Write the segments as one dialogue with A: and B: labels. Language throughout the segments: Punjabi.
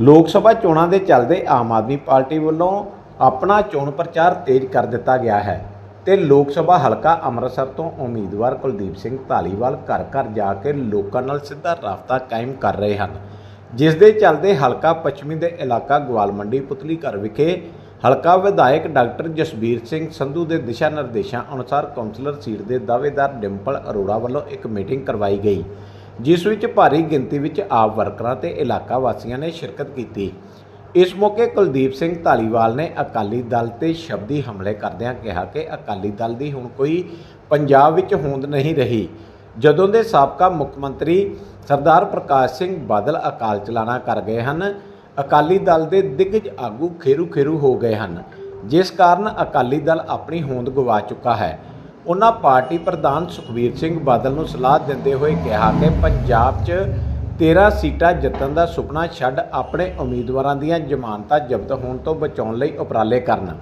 A: ਲੋਕ ਸਭਾ ਚੋਣਾਂ ਦੇ ਚੱਲਦੇ ਆਮ ਆਦਮੀ ਪਾਰਟੀ ਵੱਲੋਂ ਆਪਣਾ ਚੋਣ ਪ੍ਰਚਾਰ ਤੇਜ਼ ਕਰ ਦਿੱਤਾ ਗਿਆ ਹੈ ਤੇ ਲੋਕ ਸਭਾ ਹਲਕਾ ਅੰਮ੍ਰਿਤਸਰ ਤੋਂ ਉਮੀਦਵਾਰ ਕੁਲਦੀਪ ਸਿੰਘ ਧਾਲੀਵਾਲ ਘਰ ਘਰ ਜਾ ਕੇ ਲੋਕਾਂ ਨਾਲ ਸਿੱਧਾ ਰਾਬਤਾ ਕਾਇਮ ਕਰ ਰਹੇ ਹਨ। ਜਿਸ ਦੇ ਚੱਲਦੇ ਹਲਕਾ ਪੱਛਮੀ ਦੇ ਇਲਾਕਾ ਗਵਾਲ ਮੰਡੀ ਪੁਤਲੀ ਘਰ ਵਿਖੇ ਹਲਕਾ ਵਿਧਾਇਕ ਡਾਕਟਰ ਜਸਬੀਰ ਸਿੰਘ ਸੰਧੂ ਦੇ ਦਿਸ਼ਾ ਨਿਰਦੇਸ਼ਾਂ ਅਨੁਸਾਰ ਕੌਂਸਲਰ ਸੀਟ ਦੇ ਦਾਅਵੇਦਾਰ ਡਿੰਪਲ ਅਰੋੜਾ ਵੱਲੋਂ ਇੱਕ ਮੀਟਿੰਗ ਕਰਵਾਈ ਗਈ। ਜਿਸ ਵਿੱਚ ਭਾਰੀ ਗਿਣਤੀ ਵਿੱਚ ਆਪ ਵਰਕਰਾਂ ਤੇ ਇਲਾਕਾ ਵਾਸੀਆਂ ਨੇ ਸ਼ਿਰਕਤ ਕੀਤੀ। ਇਸ ਮੌਕੇ ਕੁਲਦੀਪ ਸਿੰਘ ਧਾਲੀਵਾਲ ਨੇ ਅਕਾਲੀ ਦਲ ਤੇ ਸ਼ਬਦੀ ਹਮਲੇ ਕਰਦਿਆਂ ਕਿਹਾ ਕਿ ਅਕਾਲੀ ਦਲ ਦੀ ਹੁਣ ਕੋਈ ਪੰਜਾਬ ਵਿੱਚ ਹੋਂਦ ਨਹੀਂ ਰਹੀ। ਜਦੋਂ ਦੇ ਸਾਬਕਾ ਮੁੱਖ ਮੰਤਰੀ ਸਰਦਾਰ ਪ੍ਰਕਾਸ਼ ਸਿੰਘ ਬਾਦਲ ਅਕਾਲ ਚਲਾਣਾ ਕਰ ਗਏ ਹਨ, ਅਕਾਲੀ ਦਲ ਦੇ ਦਿੱਗਜ ਆਗੂ ਖੇਰੂ ਖੇਰੂ ਹੋ ਗਏ ਹਨ। ਜਿਸ ਕਾਰਨ ਅਕਾਲੀ ਦਲ ਆਪਣੀ ਹੋਂਦ ਗਵਾ ਚੁੱਕਾ ਹੈ। ਉਹਨਾਂ ਪਾਰਟੀ ਪ੍ਰਧਾਨ ਸੁਖਬੀਰ ਸਿੰਘ ਬਾਦਲ ਨੂੰ ਸਲਾਹ ਦਿੰਦੇ ਹੋਏ ਕਿਹਾ ਕਿ ਪੰਜਾਬ 'ਚ 13 ਸੀਟਾਂ ਜਿੱਤਣ ਦਾ ਸੁਪਨਾ ਛੱਡ ਆਪਣੇ ਉਮੀਦਵਾਰਾਂ ਦੀਆਂ ਜ਼ਮਾਨਤਾਂ ਜ਼ਬਤ ਹੋਣ ਤੋਂ ਬਚਾਉਣ ਲਈ ਉਪਰਾਲੇ ਕਰਨ।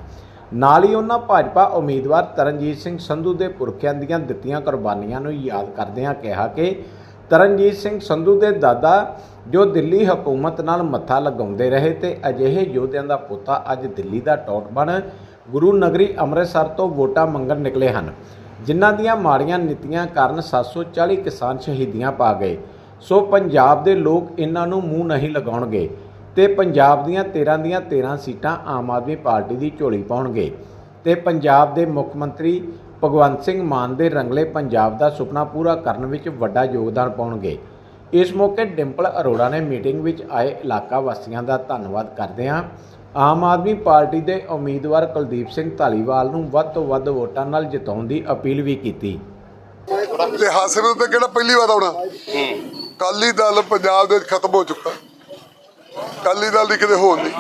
A: ਨਾਲ ਹੀ ਉਹਨਾਂ ਭਾਜਪਾ ਉਮੀਦਵਾਰ ਤਰਨਜੀਤ ਸਿੰਘ ਸੰਧੂ ਦੇ ਪੁਰਖਿਆਂ ਦੀਆਂ ਦਿੱਤੀਆਂ ਕੁਰਬਾਨੀਆਂ ਨੂੰ ਯਾਦ ਕਰਦਿਆਂ ਕਿਹਾ ਕਿ ਤਰਨਜੀਤ ਸਿੰਘ ਸੰਧੂ ਦੇ ਦਾਦਾ, ਜੋ ਦਿੱਲੀ ਹਕੂਮਤ ਨਾਲ ਮੱਥਾ ਲਗਾਉਂਦੇ ਰਹੇ ਤੇ ਅਜਿਹੇ ਯੋਧਿਆਂ ਦਾ ਪੋਤਾ ਅੱਜ ਦਿੱਲੀ ਦਾ ਟੌਟ ਬਣ ਗੁਰੂ ਨਗਰੀ ਅੰਮ੍ਰਿਤਸਰ ਤੋਂ ਵੋਟਾਂ ਮੰਗਣ ਨਿਕਲੇ ਹਨ, ਜਿਨ੍ਹਾਂ ਦੀਆਂ ਮਾੜੀਆਂ ਨੀਤੀਆਂ ਕਾਰਨ 740 ਕਿਸਾਨ ਸ਼ਹੀਦੀਆਂ ਪਾ ਗਏ। ਸੋ ਪੰਜਾਬ ਦੇ ਲੋਕ ਇਹਨਾਂ ਨੂੰ ਮੂੰਹ ਨਹੀਂ ਲਗਾਉਣਗੇ ਤੇ ਪੰਜਾਬ ਦੀਆਂ 13 ਦੀਆਂ 13 ਸੀਟਾਂ ਆਮ ਆਦਮੀ ਪਾਰਟੀ ਦੀ ਝੋਲੀ ਪਾਉਣਗੇ। ਤੇ ਪੰਜਾਬ ਦੇ ਮੁੱਖ ਮੰਤਰੀ ਭਗਵੰਤ ਸਿੰਘ ਮਾਨ ਦੇ ਰੰਗਲੇ ਪੰਜਾਬ ਦਾ ਸੁਪਨਾ ਪੂਰਾ ਕਰਨ ਵਿੱਚ ਵੱਡਾ ਯੋਗਦਾਨ ਪਾਉਣਗੇ। ਇਸ ਮੌਕੇ ਡਿੰਪਲ ਅਰੋੜਾ ਨੇ ਮੀਟਿੰਗ ਵਿੱਚ ਆਏ ਇਲਾਕਾ ਵਾਸੀਆਂ ਦਾ ਧੰਨਵਾਦ ਕਰਦਿਆਂ ਆਮ ਆਦਮੀ ਪਾਰਟੀ ਦੇ ਉਮੀਦਵਾਰ ਕੁਲਦੀਪ ਸਿੰਘ ਧਾਲੀਵਾਲ ਨੂੰ ਵੱਧ ਤੋਂ ਵੱਧ ਵੋਟਾਂ ਨਾਲ ਜਿਤਾਉਣ ਦੀ ਅਪੀਲ ਵੀ ਕੀਤੀ।
B: ਤੇ ਹਾਸਿਲ ਤੇ ਕਿਹੜਾ ਪਹਿਲੀ ਵਾਰ ਆਉਣਾ? ਕਾਲੀ ਦਲ ਪੰਜਾਬ ਦੇ ਵਿੱਚ ਖਤਮ ਹੋ ਚੁੱਕਾ। ਕਾਲੀ ਦਲ ਦੀ ਕਿਤੇ ਹੋਣ ਨਹੀਂ।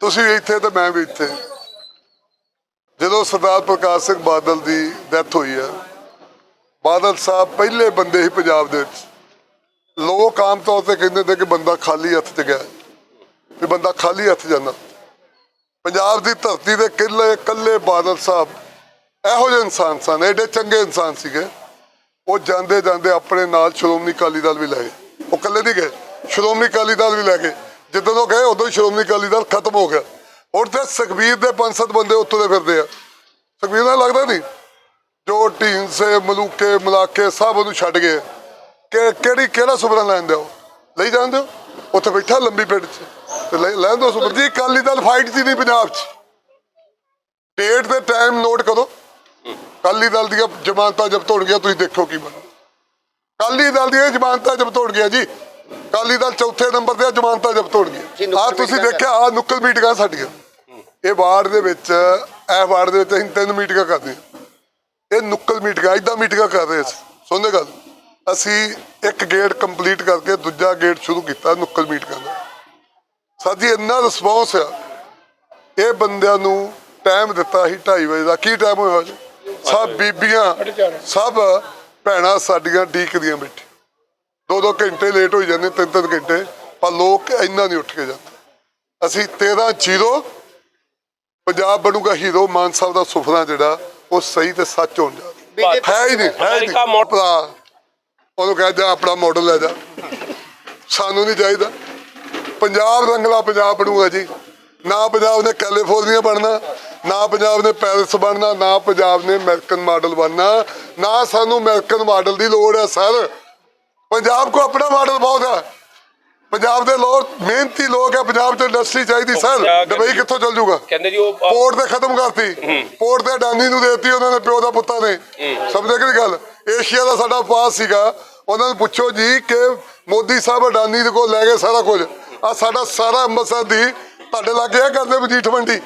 B: ਤੁਸੀਂ ਵੀ ਇੱਥੇ ਤੇ ਮੈਂ ਵੀ ਇੱਥੇ। ਜਦੋਂ ਸਰਦਾਰ ਪ੍ਰਕਾਸ਼ ਸਿੰਘ ਬਾਦਲ ਦੀ ਡੈਥ ਹੋਈ ਆ, ਬਾਦਲ ਸਾਹਿਬ ਪਹਿਲੇ ਬੰਦੇ ਸੀ ਪੰਜਾਬ ਦੇ ਵਿੱਚ। ਲੋਕ ਆਮ ਤੌਰ ਤੇ ਕਹਿੰਦੇ ਨੇ ਕਿ ਬੰਦਾ ਖਾਲੀ ਹੱਥ ਚ ਗਿਆ। ਵੀ ਬੰਦਾ ਖਾਲੀ ਹੱਥ ਜਾਂਦਾ। ਪੰਜਾਬ ਦੀ ਧਰਤੀ ਦੇ ਕਿੱਲੇ ਕੱਲੇ ਬਾਦਲ ਸਾਹਿਬ ਇਹੋ ਜਿਹੇ ਇਨਸਾਨ ਸਨ, ਐਡੇ ਚੰਗੇ ਇਨਸਾਨ ਸੀਗੇ। ਉਹ ਜਾਂਦੇ ਜਾਂਦੇ ਆਪਣੇ ਨਾਲ ਸ਼੍ਰੋਮਣੀ ਅਕਾਲੀ ਦਲ ਵੀ ਲੈ ਗਏ। ਉਹ ਇਕੱਲੇ ਨਹੀਂ ਗਏ, ਸ਼੍ਰੋਮਣੀ ਅਕਾਲੀ ਦਲ ਵੀ ਲੈ ਗਏ। ਜਿੱਦਾਂ ਉਹ ਗਏ, ਉਦੋਂ ਹੀ ਸ਼੍ਰੋਮਣੀ ਅਕਾਲੀ ਦਲ ਖਤਮ ਹੋ ਗਿਆ। ਹੁਣ ਤੇ ਸੁਖਬੀਰ ਦੇ ਪੰਜ ਸੱਤ ਬੰਦੇ ਉੱਤੋਂ ਦੇ ਫਿਰਦੇ ਆ। ਸੁਖਬੀਰ ਨਾਲ ਲੱਗਦਾ ਨਹੀਂ? ਜੋ ਢੀਂਸੇ ਮਲੂਕੇ, ਮਲਾਕੇ ਸਭ ਉਹਨੂੰ ਛੱਡ ਗਏ। ਕਿ ਕਿਹੜੀ, ਕਿਹੜਾ ਸੁਪਨਾ ਲੈਂਦੇ ਹੋ ਲਈ ਜਾਂਦੇ ਹੋ ਉੱਥੇ ਬੈਠਾ ਲੰਬੀ ਪਿੰਡ 'ਚ। ਲੈ ਦੋ ਸੁਪਨਾ ਜੀ ਅਕਾਲੀ ਦਲ ਫਾਈਟ ਦੀ ਨਹੀਂ ਪੰਜਾਬ 'ਚ। ਡੇਟ ਤੇ ਟਾਈਮ ਨੋਟ ਕਰੋ। ਅਕਾਲੀ ਦਲ ਦੀਆਂ ਜ਼ਮਾਨਤਾਂ ਜ਼ਬਤ ਹੋਣਗੀਆਂ ਤੁਸੀਂ ਦੇਖੋ ਕੀ ਬਣਦਾ। ਅਕਾਲੀ ਦਲ ਦੀਆਂ ਜ਼ਮਾਨਤਾਂ ਜ਼ਬਤ ਹੋਣਗੀਆਂ ਜੀ। ਅਕਾਲੀ ਦਲ ਚੌਥੇ ਨੰਬਰ ਤੇ ਜ਼ਮਾਨਤਾਂ ਜ਼ਬਤ ਹੋਣਗੀਆਂ ਆ ਤੁਸੀਂ ਦੇਖਿਆ ਆ ਨੁੱਕਲ ਮੀਟਿੰਗਾਂ ਸਾਡੀਆਂ। ਇਹ ਵਾਰਡ ਦੇ ਵਿੱਚ ਇਹ ਵਾਰਡ ਦੇ ਵਿੱਚ ਅਸੀਂ ਤਿੰਨ ਮੀਟਿੰਗਾਂ ਕਰਦੇ ਇਹ ਨੁੱਕਲ ਮੀਟਿੰਗਾਂ ਇਦਾਂ ਮੀਟਿੰਗਾਂ ਕਰ ਰਹੇ ਸੀ ਸੁਣਦੇ ਗੱਲ। ਅਸੀਂ ਇੱਕ ਗੇਟ ਕੰਪਲੀਟ ਕਰਕੇ ਦੂਜਾ ਗੇਟ ਸ਼ੁਰੂ ਕੀਤਾ ਨੁੱਕਲ ਮੀਟਿੰਗਾਂ ਦਾ। ਸਾਡੀ ਇੰਨਾ ਰਿਸਪੌਂਸ ਆ। ਇਹ ਬੰਦਿਆਂ ਨੂੰ ਟਾਈਮ ਦਿੱਤਾ ਸੀ 2:30 ਵਜੇ ਦਾ। ਕੀ ਟਾਈਮ ਹੋਇਆ ਜੀ ਸਭ ਬੀਬੀਆਂ ਸਭ ਭੈਣਾਂ ਸਾਡੀਆਂ ਡੀਕਦੀਆਂ ਬੈਠੀ ਦੋ ਦੋ ਘੰਟੇ ਲੇਟ ਹੋ ਜਾਂਦੇ ਤਿੰਨ ਤਿੰਨ ਘੰਟੇ। ਪਰ ਲੋਕ ਇੰਨਾ ਨਹੀਂ ਉੱਠ ਕੇ ਜਾਂਦੇ। ਅਸੀਂ 13 ਜ਼ੀਰੋ ਪੰਜਾਬ ਬਣੂਗਾ ਹੀਰੋ ਮਾਨ ਸਾਹਿਬ ਦਾ ਸੁਪਨਾ ਜਿਹੜਾ ਉਹ ਸਹੀ ਤੇ ਸੱਚ ਹੋਣ ਜਾ। ਹੈ ਹੀ ਨਹੀਂ ਹੈ ਹੀ ਨਹੀਂ। ਉਹਨੂੰ ਕਹਿ ਜਾ ਆਪਣਾ ਮਾਡਲ ਲੈ ਜਾ। ਸਾਨੂੰ ਨਹੀਂ ਚਾਹੀਦਾ। ਪੰਜਾਬ ਰੰਗਲਾ ਪੰਜਾਬ ਬਣੂਗਾ ਜੀ। ਨਾ ਪੰਜਾਬ ਨੇ ਕੈਲੀਫੋਰਨੀਆ ਬਣਨਾ ਨਾ ਪੰਜਾਬ ਨੇ ਪੈਰਿਸ ਬਣਨਾ ਨਾ ਪੰਜਾਬ ਨੇ ਅਮਰੀਕਨ ਮਾਡਲ ਬਣਨਾ ਨਾ ਸਾਨੂੰ ਅਮਰੀਕਨ ਮਾਡਲ ਦੀ ਲੋੜ ਹੈ ਸਰ। ਪੰਜਾਬ ਕੋ ਆਪਣਾ ਮਾਡਲ ਬਹੁਤ ਹੈ। ਪੰਜਾਬ ਦੇ ਲੋਕ ਮਿਹਨਤੀ ਲੋਕ ਹੈ ਪੰਜਾਬ 'ਚ ਇੰਡਸਟਰੀ ਚਾਹੀਦੀ ਸਰ। ਦੁਬਈ ਕਿੱਥੋਂ ਚੱਲ ਜੂਗਾ?
C: ਕਹਿੰਦੇ ਜੀ ਉਹ
B: ਪੋਰਟ ਤੇ ਖਤਮ ਕਰਤੀ। ਪੋਰਟ ਤੇ ਅਡਾਨੀ ਨੂੰ ਦੇਤੀ ਉਹਨਾਂ ਨੇ ਪਿਓ ਦਾ ਪੁੱਤਾਂ ਨੇ। ਸਮਝੇ ਕਿ ਗੱਲ? ਏਸ਼ੀਆ ਦਾ ਸਾਡਾ ਪਾਸ ਸੀਗਾ। ਉਹਨਾਂ ਨੂੰ ਪੁੱਛੋ ਜੀ ਕਿ ਮੋਦੀ ਸਾਹਿਬ ਅਡਾਨੀ ਦੇ ਕੋਲ ਲੈ ਗਏ ਸਾਰਾ ਕੁਝ। ਆ ਸਾਡਾ ਸਾਰਾ ਅੰਮ੍ਰਿਤਸਰ ਦੀ ਤੁਹਾਡੇ ਲਾਗੇ ਆ ਕਰਦੇ ਮਜੀਠ ਮੰਡੀ?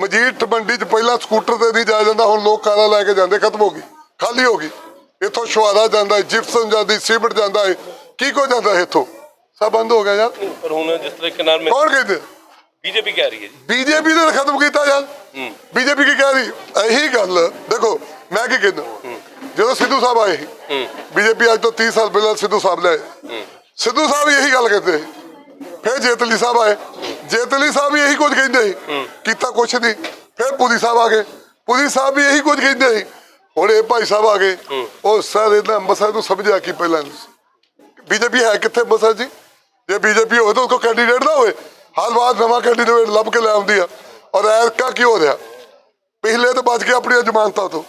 B: ਮਜੀਠ ਮੰਡੀ 'ਚ ਪਹਿਲਾਂ ਸਕੂਟਰ ਤੇ ਨਹੀਂ ਜਾਇਆ ਜਾਂਦਾ ਹੁਣ ਲੋਕ ਕਾਰਾਂ ਲੈ ਕੇ ਜਾਂਦੇ ਖਤਮ ਹੋ ਗਈ ਖਾਲੀ ਹੋ ਗਈ। ਇੱਥੋਂ ਸ਼ੁਹਾਰਾ ਜਾਂਦਾ ਜਿਪਸਮ ਜਾਂਦੀ ਸੀਮਟ ਜਾਂਦਾ ਹੈ ਕੀ ਕੋ ਜਾਂਦਾ ਹੈ ਇੱਥੋਂ? ਸਭ ਬੰਦ ਹੋ ਗਿਆ ਯਾਰ।
C: ਪਰ ਹੁਣ ਜਿਸ ਤਰੀਕੇ ਨਾਲ ਮੈਂ
B: ਕੌਣ ਕਹਿੰਦੇ?
C: ਬੀਜੇਪੀ ਕਹਿ ਰਹੀ ਹੈ ਜੀ।
B: ਬੀਜੇਪੀ ਨੇ ਖਤਮ ਕੀਤਾ ਯਾਰ। ਬੀਜੇਪੀ ਕੀ ਕਹਿ ਰਹੀ? ਇਹੀ ਗੱਲ ਦੇਖੋ ਮੈਂ ਕੀ ਕਹਿੰਦਾ? ਜਦੋਂ ਸਿੱਧੂ ਸਾਹਿਬ ਆਏ ਬੀਜੇਪੀ ਅੱਜ ਤੋਂ 30 ਸਾਲ ਪਹਿਲਾਂ ਸਿੱਧੂ ਸਾਹਿਬ ਲੈ ਸਿੱਧੂ ਸਾਹਿਬ ਇਹੀ ਗੱਲ ਕਹਿੰਦੇ ਸੀ। ਫਿਰ ਜੇਤਲੀ ਸਾਹਿਬ ਆਏ। ਜੇਤਲੀ ਸਾਹਿਬ ਵੀ ਇਹੀ ਕੁਝ ਕਹਿੰਦੇ ਸੀ। ਕੀਤਾ ਕੁਛ ਨਹੀਂ। ਫਿਰ ਪੁਰੀ ਸਾਹਿਬ ਆ ਗਏ। ਪੁਰੀ ਸਾਹਿਬ ਵੀ ਇਹੀ ਕੁਝ ਕਹਿੰਦੇ ਸੀ। ਹੁਣ ਇਹ ਭਾਈ ਸਾਹਿਬ ਆ ਗਏ। ਉਹ ਸਰ ਇਹਨਾਂ ਅੰਮ੍ਰਿਤਸਰ ਨੂੰ ਸਮਝਿਆ ਕੀ ਪਹਿਲਾਂ ਬੀਜੇਪੀ ਹੈ ਕਿੱਥੇ ਅੰਮ੍ਰਿਤਸਰ ਜੀ? ਜੇ ਬੀਜੇਪੀ ਹੋਵੇ ਤਾਂ ਕੋਈ ਕੈਂਡੀਡੇਟ ਨਾ ਹੋਵੇ। ਹਰ ਵਾਰ ਨਵਾਂ ਕੈਂਡੀਡੇਟ ਲੱਭ ਕੇ ਲੈ ਆਉਂਦੀ ਆ। ਔਰ ਐਰਕਾ ਕੀ ਹੋ ਰਿਹਾ? ਪਿਛਲੇ ਤਾਂ ਬਚ ਕੇ ਆਪਣੀਆਂ ਜ਼ਮਾਨਤਾਂ ਤੋਂ।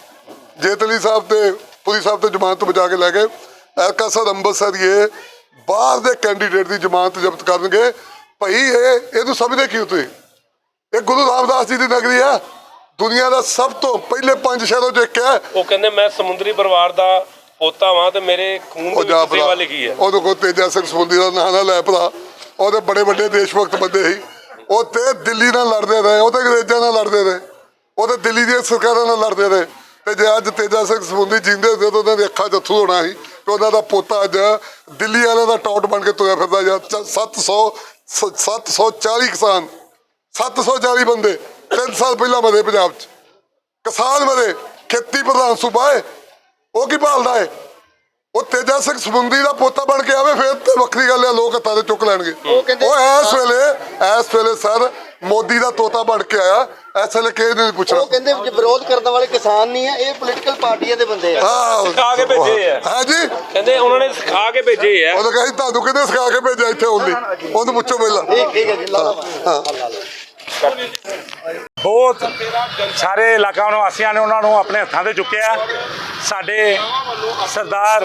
B: ਜੇਤਲੀ ਸਾਹਿਬ ਤੇ ਪੁਰੀ ਸਾਹਿਬ ਤੇ ਜ਼ਮਾਨਤ ਬਚਾ ਕੇ ਲੈ ਗਏ। ਐਰਕਾ ਸਰ ਅੰਬਰਸਰੀਏ ਬਾਹਰ ਦੇ ਕੈਂਡੀਡੇਟ ਦੀ ਜ਼ਮਾਨਤ ਜ਼ਬਤ ਕਰਨਗੇ। ਭਈ ਇਹ ਇਹਨੂੰ ਸਮਝਦੇ ਕਿਉਂ ਤੁਸੀਂ? ਇਹ ਗੁਰੂ ਰਾਮਦਾਸ ਜੀ ਦੀ ਨਗਰੀ ਹੈ ਦੁਨੀਆ ਦਾ ਸਭ ਤੋਂ ਪਹਿਲੇ ਪੰਜ ਸ਼ਹਿਰੋਂ ਚ ਇੱਕ ਹੈ।
C: ਉਹ ਕਹਿੰਦੇ ਮੈਂ ਸਮੁੰਦਰੀ ਪਰਿਵਾਰ ਦਾ ਪੋਤਾ ਵਾਂ ਤੇ ਮੇਰੇ ਖੂਨ ਦੇ
B: ਜਾ
C: ਵਿੱਚ ਸੇਵਾ ਲਿਖੀ ਹੈ।
B: ਉਹਦੇ ਕੋਲ ਤੇਜਾ ਸਿੰਘ ਸਮੁੰਦੀ ਦਾ ਨਾਂ ਨਾ ਲੈ ਭਰਾ। ਉਹਦੇ ਬੜੇ ਵੱਡੇ ਦੇਸ਼ ਭਗਤ ਬੰਦੇ ਸੀ। ਉਹ ਤੇ ਦਿੱਲੀ ਨਾਲ ਲੜਦੇ ਰਹੇ ਉਹ ਤੇ ਅੰਗਰੇਜ਼ਾਂ ਨਾਲ ਲੜਦੇ ਰਹੇ। ਉਹ ਤੇ ਦਿੱਲੀ ਦੀਆਂ ਸਰਕਾਰਾਂ ਨਾਲ ਲੜਦੇ ਰਹੇ। ਤੇ ਜੇ ਅੱਜ ਤੇਜਾ ਸਿੰਘ ਸਮੁੰਦੀ ਜਿੰਦੇ ਹੁੰਦੇ ਤਾਂ ਉਹਨਾਂ ਦੀ ਅੱਖਾਂ 'ਚ ਅੱਥਰੂ ਹੋਣਾ ਸੀ। ਕਿ ਉਹਨਾਂ ਦਾ ਪੋਤਾ ਅੱਜ ਦਿੱਲੀ ਵਾਲਿਆਂ ਦਾ ਟੌਟ ਬਣ ਕੇ ਤੁਰਿਆ ਫਿਰਦਾ ਜਾਂ 700 740 ਕਿਸਾਨ 740 ਬੰਦੇ 3 ਸਾਲ ਪਹਿਲਾਂ ਮਰੇ ਪੰਜਾਬ 'ਚ। ਕਿਸਾਨ ਮਰੇ ਖੇਤੀ ਪ੍ਰਧਾਨ ਸੂਬਾ ਹੈ ਉਹ ਕੀ ਭਾਲਦਾ ਹੈ ਉਹ ਤੇਜਾ ਸਿੰਘ ਸਮੁੰਦੀ ਦਾ ਪੋਤਾ ਬਣ ਕੇ ਆਵੇ ਫਿਰ ਤੇ ਵੱਖਰੀ ਗੱਲ ਹੈ ਲੋਕ ਹੱਥਾਂ ਤੇ ਚੁੱਕ ਲੈਣਗੇ।
D: ਉਹ ਕਹਿੰਦੇ-
B: ਉਹ ਇਸ ਵੇਲੇ ਇਸ ਵੇਲੇ ਸਰ ਮੋਦੀ ਦਾ ਤੋਤਾ ਬਣ ਕੇ ਆਇਆ ਇਸ ਵੇਲੇ ਕਿਸੇ ਨੇ ਨਹੀਂ ਪੁੱਛਣਾ।
D: ਉਹ ਕਹਿੰਦੇ ਜੇ ਵਿਰੋਧ ਕਰਨ ਵਾਲੇ ਕਿਸਾਨ ਨਹੀਂ ਆ ਇਹ ਪੋਲੀਟੀਕਲ ਪਾਰਟੀਆਂ ਦੇ ਬੰਦੇ ਆ।
B: ਹਾਂ
C: ਸਿਖਾ ਕੇ ਭੇਜੇ ਆ।
B: ਹਾਂ ਜੀ।
C: ਕਹਿੰਦੇ ਉਹਨਾਂ ਨੇ ਸਿਖਾ ਕੇ ਭੇਜੇ ਆ।
B: ਉਹਨੇ ਕਹੀ ਤੁਹਾਨੂੰ ਕਿਹਨੇ ਸਿਖਾ ਕੇ ਭੇਜਿਆ ਇੱਥੇ ਉਹਨੂੰ ਪੁੱਛੋ ਪਹਿਲਾਂ।
D: ਠੀਕ ਠੀਕ ਹੈ ਜੀ ਲਾ ਲਓ
B: ਹਾਂ।
E: ਬਹੁਤ ਸਾਰੇ ਇਲਾਕਾ ਨਿਵਾਸੀਆਂ ਨੇ ਉਹਨਾਂ ਨੂੰ ਆਪਣੇ ਹੱਥਾਂ ਤੇ ਚੁੱਕਿਆ। ਸਾਡੇ ਸਰਦਾਰ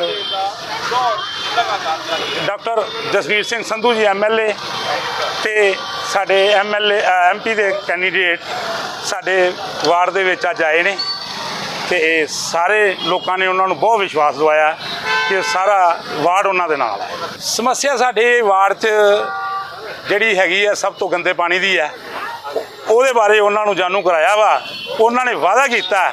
E: ਡਾਕਟਰ ਜਸਵੀਰ ਸਿੰਘ ਸੰਧੂ ਜੀ ਐਮਐਲਏ ਤੇ ਸਾਡੇ ਐਮਐਲਏ ਐਮਪੀ ਦੇ ਕੈਂਡੀਡੇਟ ਸਾਡੇ ਵਾਰਡ ਦੇ ਵਿੱਚ ਅੱਜ ਆਏ ਨੇ ਤੇ ਇਹ ਸਾਰੇ ਲੋਕਾਂ ਨੇ ਉਹਨਾਂ ਨੂੰ ਬਹੁਤ ਵਿਸ਼ਵਾਸ ਦਵਾਇਆ ਕਿ ਸਾਰਾ ਵਾਰਡ ਉਹਨਾਂ ਦੇ ਨਾਲ ਹੈ ਸਮੱਸਿਆ ਸਾਡੇ ਵਾਰਡ 'ਚ ਜਿਹੜੀ ਹੈਗੀ ਹੈ ਸਭ ਤੋਂ ਗੰਦੇ ਪਾਣੀ ਦੀ ਹੈ ਉਹਦੇ ਬਾਰੇ ਉਹਨਾਂ ਨੂੰ ਜਾਣੂ ਕਰਾਇਆ ਵਾ। ਉਹਨਾਂ ਨੇ ਵਾਅਦਾ ਕੀਤਾ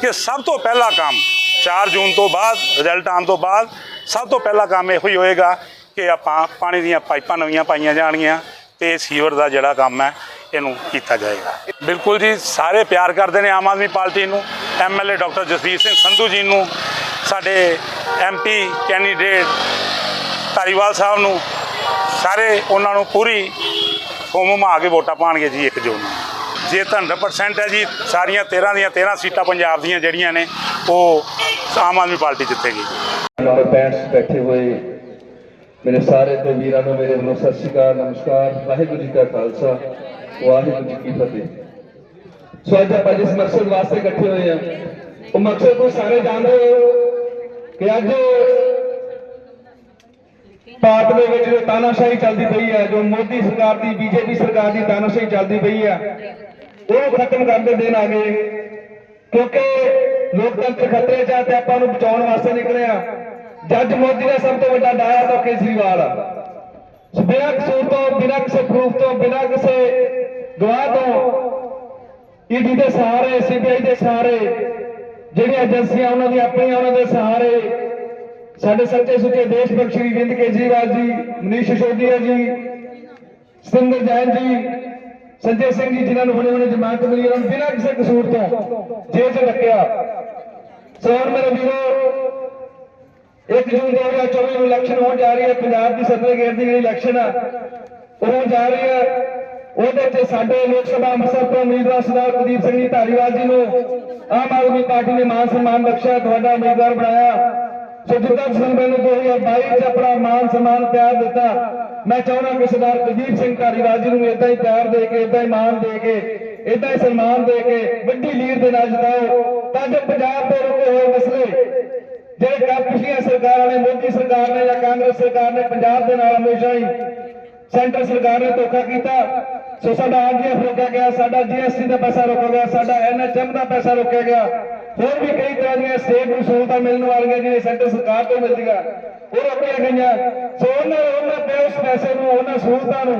E: ਕਿ ਸਭ ਤੋਂ ਪਹਿਲਾ ਕੰਮ 4 ਜੂਨ ਤੋਂ ਬਾਅਦ ਰਿਜ਼ਲਟ ਆਉਣ ਤੋਂ ਬਾਅਦ ਸਭ ਤੋਂ ਪਹਿਲਾ ਕੰਮ ਇਹੋ ਹੀ ਹੋਏਗਾ ਕਿ ਆਪਾਂ ਪਾਣੀ ਦੀਆਂ ਪਾਈਪਾਂ ਨਵੀਆਂ ਪਾਈਆਂ ਜਾਣਗੀਆਂ ਤੇ ਸੀਵਰ ਦਾ ਜਿਹੜਾ ਕੰਮ ਹੈ ਇਹਨੂੰ ਕੀਤਾ ਜਾਏਗਾ। ਬਿਲਕੁਲ ਜੀ, ਸਾਰੇ ਪਿਆਰ ਕਰਦੇ ਨੇ ਆਮ ਆਦਮੀ ਪਾਰਟੀ ਨੂੰ ਐਮਐਲਏ ਡਾਕਟਰ ਜਸਵੀਰ ਸਿੰਘ ਸੰਧੂ ਜੀ ਨੂੰ, ਸਾਡੇ ਐਮਪੀ ਕੈਂਡੀਡੇਟ ਧਾਰੀਵਾਲ ਸਾਹਿਬ ਨੂੰ, ਸਾਰੇ ਉਹਨਾਂ ਨੂੰ ਪੂਰੀ ਹੋਮ ਮਾ ਕੇ ਵੋਟਾਂ ਪਾਣਗੇ ਜੀ 1 ਜੂਨ ਨੂੰ। ਜੇ 100% ਹੈ ਜੀ, ਸਾਰੀਆਂ 13 ਦੀਆਂ 13 ਸੀਟਾਂ ਪੰਜਾਬ ਦੀਆਂ ਜਿਹੜੀਆਂ ਨੇ, ਉਹ ਆਮ ਆਦਮੀ ਪਾਰਟੀ ਜਿੱਤੇਗੀ।
F: ਨੰਬਰ 65 ਬੈਠੇ ਹੋਏ ਮੇਰੇ ਸਾਰੇ ਤੇ ਵੀਰਾਂ ਨੂੰ ਮੇਰੇ ਵੱਲੋਂ ਸਤਿ ਸ਼੍ਰੀ ਅਕਾਲ, ਨਮਸਕਾਰ, ਵਾਹਿਗੁਰੂ ਜੀ ਕਾ ਖਾਲਸਾ, ਵਾਹਿਗੁਰੂ ਜੀ ਕੀ ਫਤਿਹ। ਸੋ ਅੱਜ ਆਪਾਂ ਜਿਸ ਮਕਸਦ ਵਾਸਤੇ ਇਕੱਠੇ ਹੋਏ ਆ ਉਹ ਮਕਸਦ ਨੂੰ ਸਾਰੇ ਜਾਣਦੇ ਹੋ ਕਿ ਅੱਜ ਭਾਰਤ ਦੇ ਵਿੱਚ ਜੋ ਤਾਨਾਸ਼ਾਹੀ ਚੱਲਦੀ ਪਈ ਹੈ, ਜੋ ਮੋਦੀ ਸਰਕਾਰ ਦੀ, ਬੀਜੇਪੀ ਸਰਕਾਰ ਦੀ ਤਾਨਾਸ਼ਾਹੀ ਚੱਲਦੀ ਪਈ ਹੈ, ਉਹ ਖਤਮ ਕਰਨ ਦੇ ਦਿਨ ਆ ਗਏ। ਕਿਉਂਕਿ ਲੋਕਤੰਤਰ ਖਤਰੇ 'ਚ ਆ ਤੇ ਆਪਾਂ ਨੂੰ ਬਚਾਉਣ ਵਾਸਤੇ ਨਿਕਲੇ ਆ ਜੱਜ ਮੋਦੀ ਦਾ ਸਭ ਤੋਂ ਵੱਡਾ ਡਾਇਆ ਤਾਂ ਕੇਜਰੀਵਾਲ ਆ। ਬਿਨਾਂ ਕਸੂਰ ਤੋਂ, ਬਿਨਾਂ ਕਿਸੇ ਪ੍ਰੂਫ ਤੋਂ, ਬਿਨਾਂ ਕਿਸੇ ਗਵਾਹ ਤੋਂ ਈਡੀ ਦੇ ਸਹਾਰੇ ਸੀਬੀਆਈ ਦੇ ਸਹਾਰੇ, ਜਿਹੜੀਆਂ ਏਜੰਸੀਆਂ ਉਹਨਾਂ ਦੀ ਆਪਣੀਆਂ, ਉਹਨਾਂ ਦੇ ਸਹਾਰੇ ਸਾਡੇ ਸੱਚੇ ਸੁੱਚੇ ਦੇਸ਼ ਭਗਤ ਸ਼੍ਰੀ ਅਰਵਿੰਦ ਕੇਜਰੀਵਾਲ ਜੀ, ਮਨੀਸ਼ ਸਿਸੋਦੀਆ ਜੀ, ਸਤਿੰਦਰ ਜੈਨ ਜੀ, ਸੰਜੇ ਸਿੰਘ ਜੀ, ਜਿਨ੍ਹਾਂ ਨੂੰ ਹੁਣੇ ਹੁਣੇ ਜ਼ਮਾਨਤ ਮਿਲੀ, ਉਹਨਾਂ ਨੂੰ ਬਿਨਾਂ ਕਿਸੇ ਕਸੂਰ ਤੋਂ ਜੇਲ੍ਹ 'ਚ ਰੱਖਿਆ। ਸੋ ਮੇਰੇ ਵੀਰੋ 1 ਜੂਨ 2024 ਨੂੰ ਇਲੈਕਸ਼ਨ ਹੋਣ ਜਾ ਰਹੀ ਹੈ, ਪੰਜਾਬ ਦੀ ਸੱਤਵੇਂ ਗੇੜ ਦੀ ਜਿਹੜੀ ਇਲੈਕਸ਼ਨ ਆ, ਉਹ ਹੋਣ ਜਾ ਰਹੀ ਹੈ। ਉਹਦੇ ਤੇ ਸਾਡੇ ਲੋਕ ਸਭਾ ਅੰਮ੍ਰਿਤਸਰ ਤੋਂ ਉਮੀਦਵਾਰ ਸਰਦਾਰ ਕੁਲਦੀਪ ਸਿੰਘ ਜੀ ਧਾਰੀਵਾਲ ਜੀ ਨੂੰ ਆਮ ਆਦਮੀ ਪਾਰਟੀ ਨੇ ਮਾਨ ਸਨਮਾਨ ਬਖਸ਼ਿਆ, ਤੁਹਾਡਾ ਉਮੀਦਵਾਰ ਬਣਾਇਆ। ਸੋ ਜਿੱਦਾਂ ਤੁਸੀਂ ਮੈਨੂੰ 2022 ਚ ਆਪਣਾ ਮਾਨ ਸਨਮਾਨ ਪਿਆਰ ਦਿੱਤਾ। ਮੈਂ ਚਾਹੁੰਦਾ ਕਿ ਸਰਦਾਰ ਕੁਲਦੀਪ ਸਿੰਘ ਧਾਰੀਵਾਲ ਜੀ ਨੂੰ ਇਦਾਂ ਹੀ ਪਿਆਰ ਦੇ ਕੇ ਇਦਾਂ ਹੀ ਮਾਨ ਦੇ ਕੇ ਇਦਾਂ ਹੀ ਸਨਮਾਨ ਦੇ ਕੇ ਵੱਡੀ ਲੀਡ ਦੇ ਨਾਲ ਜਿਤਾਓ। ਤਾਂ ਜੋ ਪੰਜਾਬ ਦੇ ਰੁਕੇ ਹੋਏ ਮਸਲੇ ਜਿਹੜੇ ਕਾ ਪਿਛਲੀਆਂ ਸਰਕਾਰਾਂ ਨੇ, ਮੋਦੀ ਸਰਕਾਰ ਨੇ ਜਾਂ ਕਾਂਗਰਸ ਸਰਕਾਰ ਨੇ ਪੰਜਾਬ ਦੇ ਨਾਲ ਹਮੇਸ਼ਾ ਹੀ ਸੈਂਟਰ ਸਰਕਾਰ ਨੇ ਧੋਖਾ ਕੀਤਾ। ਸੋ ਸਾਡਾ ਆਰਡੀਐਫ ਰੋਕਿਆ ਗਿਆ, ਸਾਡਾ ਜੀਐਸਟੀ ਦਾ ਪੈਸਾ ਰੋਕਿਆ ਗਿਆ, ਸਾਡਾ ਐਨਐਚਐਮ ਦਾ ਪੈਸਾ ਰੋਕਿਆ ਗਿਆ। ਹੋਰ ਵੀ ਕਈ ਤਰ੍ਹਾਂ ਦੀਆਂ ਸਟੇਟ ਨੂੰ ਸਹੂਲਤਾਂ ਮਿਲਣ ਵਾਲੀਆਂ ਜਿਹੜੀਆਂ ਸੈਂਟਰ ਸਰਕਾਰ ਤੋਂ ਮਿਲਦੀਆਂ, ਉਹ ਰੋਕੀਆਂ ਗਈਆਂ। ਸੋ ਉਹਨਾਂ ਉਹਨਾਂ ਤੇ ਉਸ ਪੈਸੇ ਨੂੰ, ਉਹਨਾਂ ਸਹੂਲਤਾਂ ਨੂੰ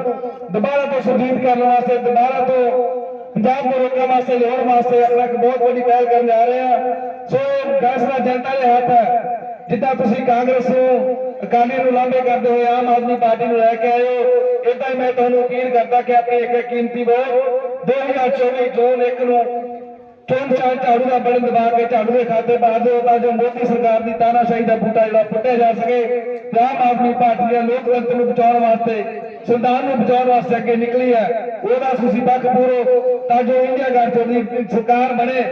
F: ਦੁਬਾਰਾ ਤੋਂ ਸੁਰਜੀਤ ਕਰਨ ਵਾਸਤੇ, ਦੁਬਾਰਾ ਤੋਂ ਪੰਜਾਬ ਨੂੰ ਰੋਕਣ ਵਾਸਤੇ, ਲਿਆਉਣ ਵਾਸਤੇ ਆਪਣਾ ਇੱਕ ਬਹੁਤ ਵੱਡੀ ਪਹਿਲ ਕਰਨ ਜਾ ਰਹੇ ਆ ਸੋ ਇਹ ਫੈਸਲਾ ਜਨਤਾ ਦੇ ਹੱਥ ਹੈ। ਜਿੱਦਾਂ ਤੁਸੀਂ ਕਾਂਗਰਸ ਨੂੰ, ਅਕਾਲੀ ਨੂੰ ਲਾਂਭੇ ਕਰਦੇ ਹੋਏ ਆਮ ਆਦਮੀ ਪਾਰਟੀ ਨੂੰ ਲੈ ਕੇ ਆਏ ਹੋ ਇਦਾਂ ਹੀ ਮੈਂ ਤੁਹਾਨੂੰ ਅਪੀਲ ਕਰਦਾ ਕਿ ਆਪਣੀ ਇੱਕ ਇੱਕ ਕੀਮਤੀ ਵੋਟ 2024 ਜੂਨ 1 ਨੂੰ ਚੋਣ ਚਾਲ ਝਾੜੂ ਦਾ ਬਟਨ ਦਬਾ ਕੇ ਝਾੜੂ ਦੇ ਖਾਤੇ ਪਾ ਦਿਓ ਤਾਂ ਜੋ ਮੋਦੀ ਸਰਕਾਰ ਦੀ ਤਾਨਾਸ਼ਾਹੀ ਦਾ ਬੂਟਾ ਜਿਹੜਾ ਪੁੱਟਿਆ ਜਾ ਸਕੇ। ਤੇ ਆਮ ਆਦਮੀ ਪਾਰਟੀ ਦੇ ਲੋਕਤੰਤਰ ਨੂੰ ਬਚਾਉਣ ਵਾਸਤੇ, ਸੰਵਿਧਾਨ ਨੂੰ ਬਚਾਉਣ ਵਾਸਤੇ ਅੱਗੇ ਨਿਕਲੀ ਹੈ। ਉਹਦਾ ਤੁਸੀਂ ਪੱਖ ਪੂਰੋ ਤਾਂ ਜੋ ਇੰਡੀਆ ਗਠਜੋੜ ਦੀ ਸਰਕਾਰ ਬਣੇ।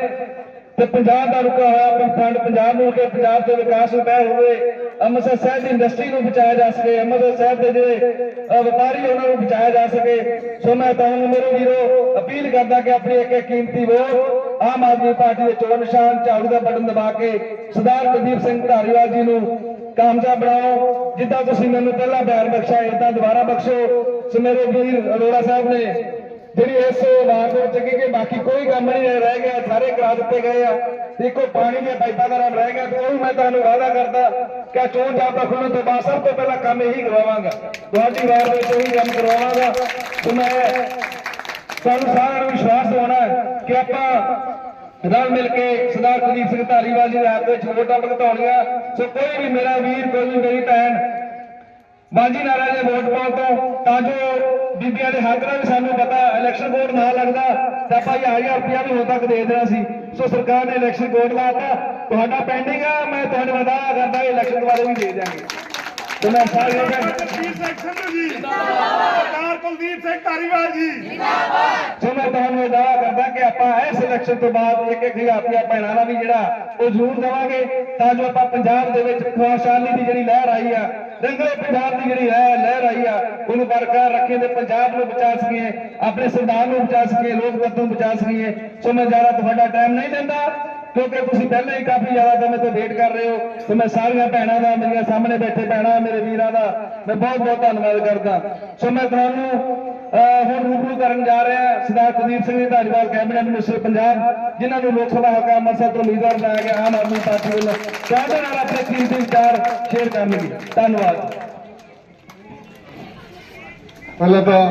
F: ਤੇ ਪੰਜਾਬ ਦਾ ਰੁਕਾ ਹੋਇਆ ਫੰਡ, ਪੰਜਾਬ ਨੂੰ ਕਿ ਪੰਜਾਬ ਦੇ ਵਿਕਾਸ ਨੂੰ ਪੈ ਹੋਵੇ, ਅੰਮ੍ਰਿਤਸਰ ਸ਼ਹਿਰ ਦੀ ਇੰਡਸਟਰੀ ਨੂੰ ਬਚਾਇਆ ਜਾ ਸਕੇ, ਅੰਮ੍ਰਿਤਸਰ ਸ਼ਹਿਰ ਦੇ ਜਿਹੜੇ ਵਪਾਰੀ ਉਹਨਾਂ ਨੂੰ ਬਚਾਇਆ ਜਾ ਸਕੇ। ਸੋ ਮੈਂ ਤੁਹਾਨੂੰ ਮੇਰੇ ਵੀਰੋ ਅਪੀਲ ਕਰਦਾ ਕਿ ਆਪਣੀ ਇੱਕ ਇੱਕ ਕੀਮਤੀ ਵੋਟ ਆਮ ਆਦਮੀ ਪਾਰਟੀ ਦੇ ਚੋਣ ਨਿਸ਼ਾਨ ਝਾੜੂ ਦਾ ਬਟਨ ਦਬਾ ਕੇ ਸਰਦਾਰ ਕੁਲਦੀਪ ਸਿੰਘ ਧਾਰੀਵਾਲ ਜੀ ਨੂੰ ਕਾਮਯਾਬ ਬਣਾਓ। ਜਿੱਦਾਂ ਤੁਸੀਂ ਮੈਨੂੰ ਪਹਿਲਾਂ ਪਿਆਰ ਬਖਸ਼ਿਆ ਇਦਾਂ ਦੁਬਾਰਾ ਬਖਸ਼ੋ। ਸੋ ਮੇਰੇ ਵੀਰ ਅਰੋੜਾ ਸਾਹਿਬ ਨੇ ਜਿਹੜੀ ਇਸ ਵਾਰ ਦੇ ਵਿੱਚ ਕਿ ਬਾਕੀ ਕੋਈ ਕੰਮ ਨਹੀਂ ਰਹਿ ਗਿਆ, ਸਾਰੇ ਕਰਾ ਦਿੱਤੇ ਗਏ ਆ। ਤੇ ਇੱਕੋ ਪਾਣੀ ਦੀਆਂ ਪਾਈਪਾਂ ਦਾ ਕੰਮ ਰਹਿ ਗਿਆ, ਤੇ ਉਹ ਮੈਂ ਤੁਹਾਨੂੰ ਵਾਅਦਾ ਕਰਦਾ ਕਿ ਚੋਣ ਜਾਬਤਾ ਖੁੱਲ੍ਹਣ ਤੋਂ ਬਾਅਦ ਸਭ ਤੋਂ ਪਹਿਲਾਂ ਕੰਮ ਇਹੀ ਕਰਵਾਵਾਂਗਾ। ਤੁਹਾਡੀ ਵਾਰ ਦੇ ਵਿੱਚ ਉਹੀ ਕੰਮ ਕਰਵਾਵਾਂਗਾ। ਤੇ ਮੈਂ ਸਾਨੂੰ ਸਾਰਿਆਂ ਨੂੰ ਵਿਸ਼ਵਾਸ ਦਿਵਾਉਣਾ ਕਿ ਆਪਾਂ ਰਲ ਮਿਲ ਕੇ ਸਰਦਾਰ ਕੁਲਦੀਪ ਸਿੰਘ ਧਾਰੀਵਾਲ ਜੀ ਦੇ ਹੱਥ ਵਿੱਚ ਵੋਟਾਂ ਭਗਤਾਉਣੀਆਂ। ਸੋ ਕੋਈ ਵੀ ਮੇਰਾ ਵੀਰ, ਕੋਈ ਵੀ ਮੇਰੀ ਭੈਣ ਬਾਜੀ ਨਾਰਾ ਦੇ ਵੋਟ ਪਾਉਣ ਤੋਂ ਤਾਂ ਜੋ ਬੀਬੀਆਂ ਦੇ ਹੱਕ ਦਾ ਵੀ ਸਾਨੂੰ ਪਤਾ ਇਲੈਕਸ਼ਨ ਕੋਡ ਨਾ ਲੱਗਦਾ ਤਾਂ ਹਜ਼ਾਰ ਹਜ਼ਾਰ ਰੁਪਇਆ ਵੀ ਹੁਣ ਤੱਕ ਦੇ ਦੇਣਾ ਸੀ। ਸੋ ਸਰਕਾਰ ਨੇ ਇਲੈਕਸ਼ਨ ਕੋਡ ਲਾਤਾ ਤੁਹਾਡਾ ਪੈਂਡਿੰਗ ਆ ਮੈਂ ਤੁਹਾਨੂੰ ਵਾਅਦਾ ਕਰਦਾ ਇਲੈਕਸ਼ਨ ਦੁਆਰੇ ਵੀ ਦੇ ਦਿਆਂਗੇ। ਤੇ ਮੈਂ ਸਾਰਿਆਂ ਨੂੰ
G: ਕੁਲਦੀਪ ਸਿੰਘ ਸੰਧੂ ਜੀ। ਸਰਦਾਰ ਕੁਲਦੀਪ ਸਿੰਘ ਧਾਰੀਵਾਲ ਜੀ।
F: ਸੋ ਮੈਂ ਤੁਹਾਨੂੰ ਦਾਅਵਾ ਕਰਦਾ ਕਿ ਆਪਾਂ ਇਸ ਇਲੈਕਸ਼ਨ ਤੋਂ ਬਾਅਦ ਇੱਕ ਇੱਕ ਹਜ਼ਾਰ ਰੁਪਇਆ ਭੈਣਾਂ ਦਾ ਵੀ ਜਿਹੜਾ ਉਹ ਜ਼ਰੂਰ ਦੇਵਾਂਗੇ ਤਾਂ ਜੋ ਆਪਾਂ ਪੰਜਾਬ ਦੇ ਵਿੱਚ ਖੁਸ਼ਹਾਲੀ ਦੀ ਜਿਹੜੀ ਲਹਿਰ ਆਈ ਆ ਰੰਗਲੇ ਪੰਜਾਬ ਦੀ ਜਿਹੜੀ ਲਹਿਰ ਲਹਿਰ ਆਈ ਆ ਉਹਨੂੰ ਬਰਕਰਾਰ ਰੱਖੇ ਤੇ ਪੰਜਾਬ ਨੂੰ ਬਚਾ ਸਕੀਏ, ਆਪਣੇ ਸੰਵਿਧਾਨ ਨੂੰ ਬਚਾ ਸਕੀਏ ਲੋਕਤੰਤਰ ਨੂੰ ਬਚਾ ਸਕੀਏ। ਸੋ ਮੈਂ ਜ਼ਿਆਦਾ ਤੁਹਾਡਾ ਟਾਈਮ ਨਹੀਂ ਦਿੰਦਾ। ਕਿਉਂਕਿ ਤੁਸੀਂ ਪਹਿਲਾਂ ਹੀ ਕਾਫੀ ਜ਼ਿਆਦਾ ਸਮੇਂ ਤੋਂ ਵੇਟ ਕਰ ਰਹੇ ਹੋ ਤੇ ਮੈਂ ਸਾਰੀਆਂ ਭੈਣਾਂ ਦਾ ਮੇਰੀਆਂ ਸਾਹਮਣੇ ਬੈਠੇ ਭੈਣਾਂ ਮੇਰੇ ਵੀਰਾਂ ਦਾ ਮੈਂ ਬਹੁਤ ਬਹੁਤ ਧੰਨਵਾਦ ਕਰਦਾ। ਸੋ ਮੈਂ ਤੁਹਾਨੂੰ ਅਹ, ਹੁਣ ਰੂਬਰੂ ਕਰਨ ਜਾ ਰਿਹਾ ਸਰਦਾਰ ਕੁਲਦੀਪ ਸਿੰਘ ਧਾਰੀਵਾਲ ਕੈਬਨਿਟ ਮਿਨਿਸਟਰ ਪੰਜਾਬ ਜਿਨ੍ਹਾਂ ਨੂੰ ਲੋਕ ਸਭਾ ਹਲਕਾ ਅੰਮ੍ਰਿਤਸਰ ਤੋਂ ਉਮੀਦਵਾਰ ਬਣਾਇਆ ਗਿਆ ਆਮ ਆਦਮੀ ਪਾਰਟੀ ਵੱਲੋਂ। ਤੁਹਾਡੇ ਨਾਲ ਆਪਣੇ ਕੀਮਤੀ ਵਿਚਾਰ ਸ਼ੇਅਰ ਕਰਨਗੇ। ਧੰਨਵਾਦ।
H: ਪਹਿਲਾਂ ਤਾਂ